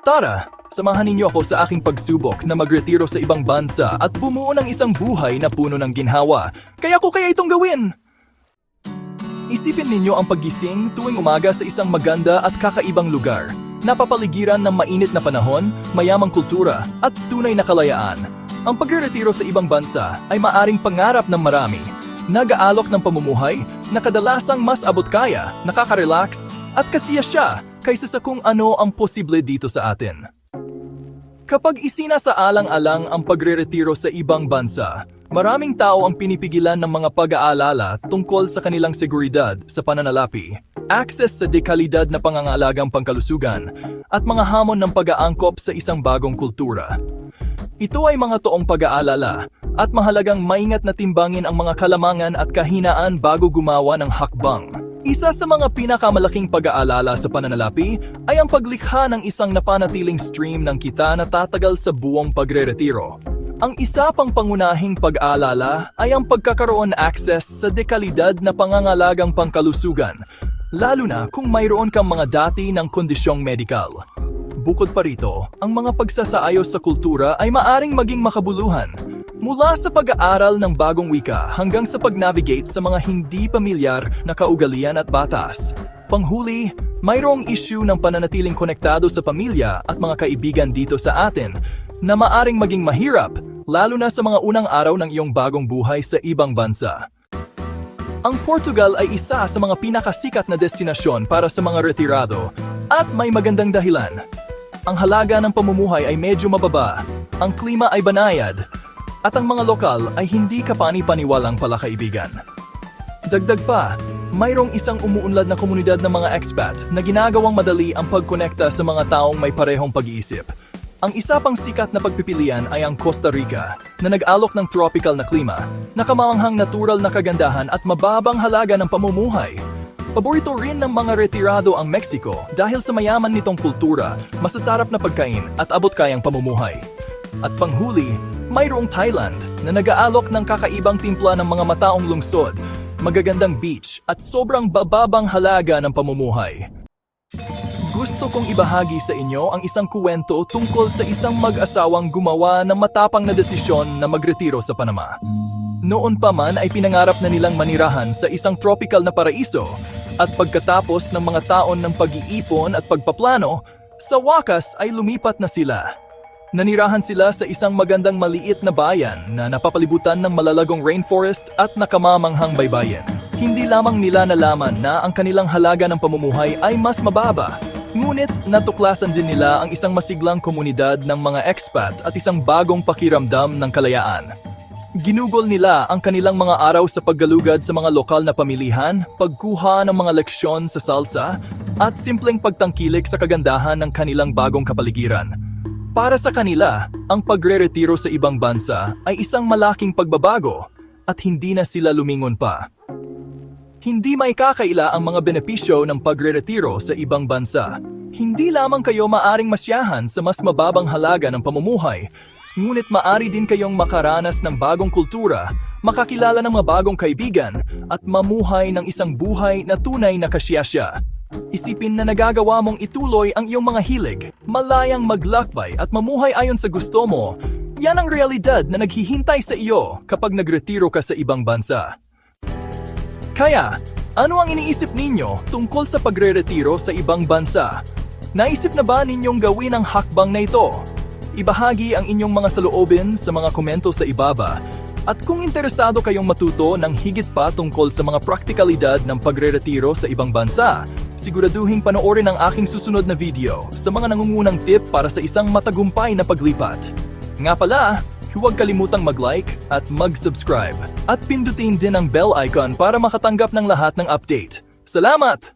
Tara, samahan ninyo ako sa aking pagsubok na magretiro sa ibang bansa at bumuo ng isang buhay na puno ng ginhawa. Kaya ko kaya itong gawin? Isipin ninyo ang paggising tuwing umaga sa isang maganda at kakaibang lugar. Napapaligiran ng mainit na panahon, mayamang kultura, at tunay na kalayaan. Ang pagre-retiro sa ibang bansa ay maaring pangarap ng marami. Nag-aalok ng pamumuhay na kadalasang mas abot kaya, nakaka-relax, at kasiya siya kaysa sa kung ano ang posible dito sa atin. Kapag isina sa alang-alang ang pagre-retiro sa ibang bansa, maraming tao ang pinipigilan ng mga pag-aalala tungkol sa kanilang seguridad sa pananalapi, access sa dekalidad na pangangalagang pangkalusugan, at mga hamon ng pag-aangkop sa isang bagong kultura. Ito ay mga toong pag-aalala at mahalagang maingat na timbangin ang mga kalamangan at kahinaan bago gumawa ng hakbang. Isa sa mga pinakamalaking pag-aalala sa pananalapi ay ang paglikha ng isang napanatiling stream ng kita na tatagal sa buong pagre-retiro. Ang isa pang pangunahing pag-aalala ay ang pagkakaroon access sa dekalidad na pangangalagang pangkalusugan, lalo na kung mayroon kang mga dati ng kondisyong medikal. Bukod pa rito, ang mga pagsasaayos sa kultura ay maaring maging makabuluhan. Mula sa pag-aaral ng bagong wika hanggang sa pag-navigate sa mga hindi pamilyar na kaugalian at batas. Panghuli, mayroong issue ng pananatiling konektado sa pamilya at mga kaibigan dito sa atin na maaring maging mahirap, lalo na sa mga unang araw ng iyong bagong buhay sa ibang bansa. Ang Portugal ay isa sa mga pinakasikat na destinasyon para sa mga retirado at may magandang dahilan. Ang halaga ng pamumuhay ay medyo mababa, ang klima ay banayad, at ang mga lokal ay hindi kapani-paniwalang palakaibigan. Dagdag pa, mayroong isang umuunlad na komunidad ng mga expat na ginagawang madali ang pagkonekta sa mga taong may parehong pag-iisip. Ang isa pang sikat na pagpipilian ay ang Costa Rica, na nag-alok ng tropical na klima, nakamamanghang natural na kagandahan at mababang halaga ng pamumuhay. Paborito rin ng mga retirado ang Mexico dahil sa mayaman nitong kultura, masasarap na pagkain at abot kayang pamumuhay. At panghuli, mayroong Thailand na nag-aalok ng kakaibang timpla ng mga mataong lungsod, magagandang beach at sobrang bababang halaga ng pamumuhay. Gusto kong ibahagi sa inyo ang isang kuwento tungkol sa isang mag-asawang gumawa ng matapang na desisyon na magretiro sa Panama. Noon pa man ay pinangarap na nilang manirahan sa isang tropical na paraiso at pagkatapos ng mga taon ng pag-iipon at pagpaplano, sa wakas ay lumipat na sila. Nanirahan sila sa isang magandang maliit na bayan na napapalibutan ng malalagong rainforest at nakamamanghang baybayin. Hindi lamang nila nalaman na ang kanilang halaga ng pamumuhay ay mas mababa. Ngunit natuklasan din nila ang isang masiglang komunidad ng mga expat at isang bagong pakiramdam ng kalayaan. Ginugol nila ang kanilang mga araw sa paggalugad sa mga lokal na pamilihan, pagkuha ng mga leksyon sa salsa, at simpleng pagtangkilik sa kagandahan ng kanilang bagong kapaligiran. Para sa kanila, ang pagre-retiro sa ibang bansa ay isang malaking pagbabago at hindi na sila lumingon pa. Hindi may kakaila ang mga benepisyo ng pagre-retiro sa ibang bansa. Hindi lamang kayo maaring masyahan sa mas mababang halaga ng pamumuhay, ngunit maari din kayong makaranas ng bagong kultura, makakilala ng mga bagong kaibigan, at mamuhay ng isang buhay na tunay na kasyasya. Isipin na nagagawa mong ituloy ang iyong mga hilig, malayang maglakbay at mamuhay ayon sa gusto mo. Yan ang realidad na naghihintay sa iyo kapag nagretiro ka sa ibang bansa. Kaya, ano ang iniisip ninyo tungkol sa pagre-retiro sa ibang bansa? Naisip na ba ninyong gawin ang hakbang na ito? Ibahagi ang inyong mga saloobin sa mga komento sa ibaba at kung interesado kayong matuto ng higit pa tungkol sa mga praktikalidad ng pagre-retiro sa ibang bansa, siguraduhin panoorin ang aking susunod na video sa mga nangungunang tip para sa isang matagumpay na paglipat. Nga pala, huwag kalimutang mag-like at mag-subscribe at pindutin din ang bell icon para makatanggap ng lahat ng update. Salamat!